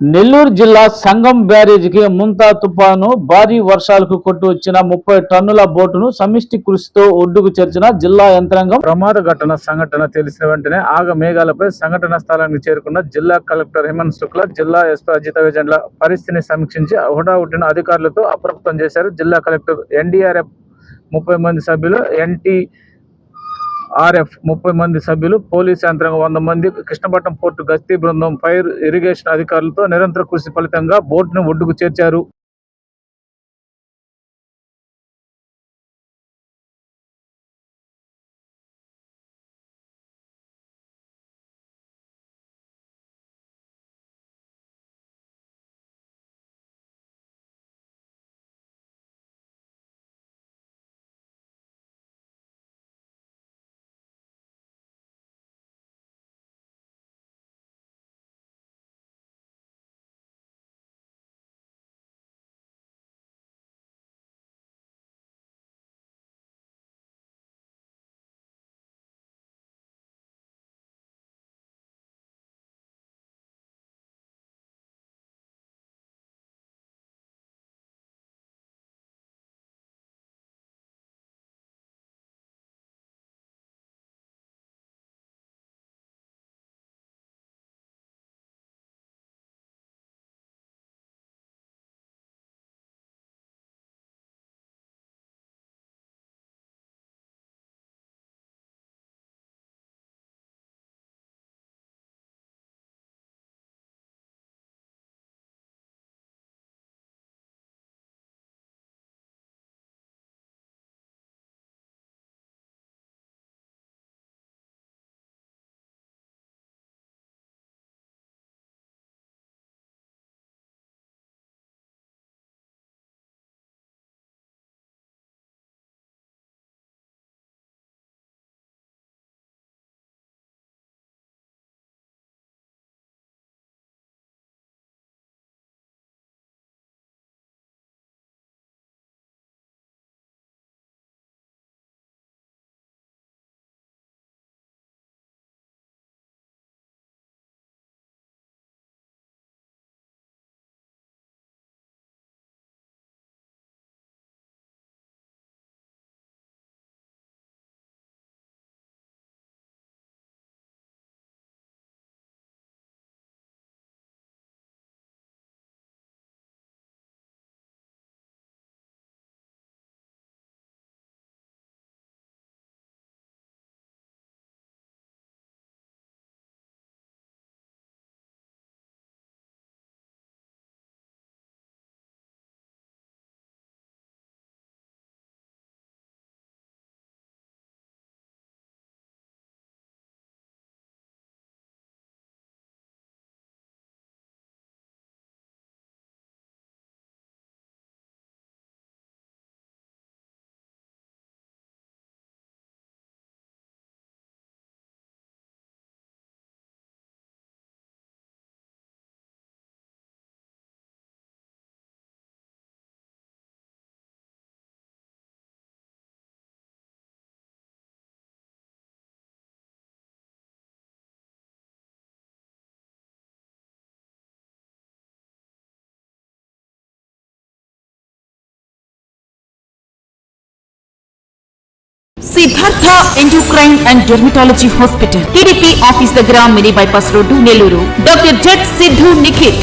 నెల్లూరు జిల్లా సంగం బ్యారేజీకి ముంతా తుపాను భారీ వర్షాలకు కొట్టు వచ్చిన ముప్పై టన్నుల బోటును సమిష్టి కృషితో ఒడ్డుకు చేర్చిన జిల్లా యంత్రాంగం ప్రమాద ఘటన సంఘటన తెలిసిన వెంటనే ఆగ మేఘాలపై సంఘటన స్థలానికి చేరుకున్న జిల్లా కలెక్టర్ హేమంత్ శుక్లా జిల్లా ఎస్పీ అజిత విజయన్ల పరిస్థితిని సమీక్షించి హుటాహుటిన అధికారులతో అప్రమత్తం చేశారు. జిల్లా కలెక్టర్ ఎన్డీఆర్ఎఫ్ ముప్పై మంది సభ్యులు ఎన్టీ ఆర్ఎఫ్ ముప్పై మంది సభ్యులు పోలీస్ యంత్రాంగం వంద మంది కృష్ణపట్నం పోర్టు గస్తీ బృందం ఫైర్ ఇరిగేషన్ అధికారులతో నిరంతర కృషి ఫలితంగా బోట్ను ఒడ్డుకు చేర్చారు. Siddhartha endocrine and dermatology hospital. TDP office దగ్గర mini bypass road Nellore. Doctor jet Siddhu Nikhit